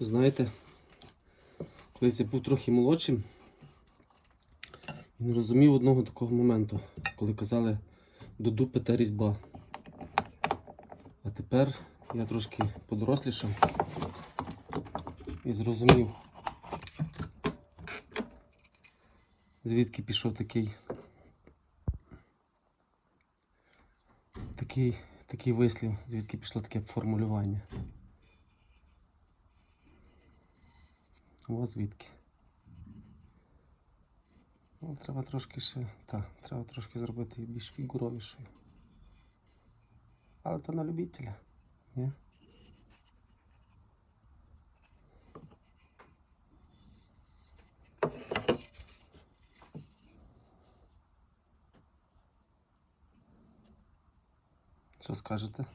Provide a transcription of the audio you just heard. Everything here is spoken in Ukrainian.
Знаєте, колись я був трохи молодшим і не розумів одного такого моменту, коли казали до дупи та різьба. А тепер я трошки подорослішав і зрозумів, звідки пішов такий такий, такий вислів, звідки пішло таке формулювання. Ось звідки. Ну, треба трошки ще. Так, треба трошки зробити її більш фігуровішою. Але то на любителя. Ні? Що скажете?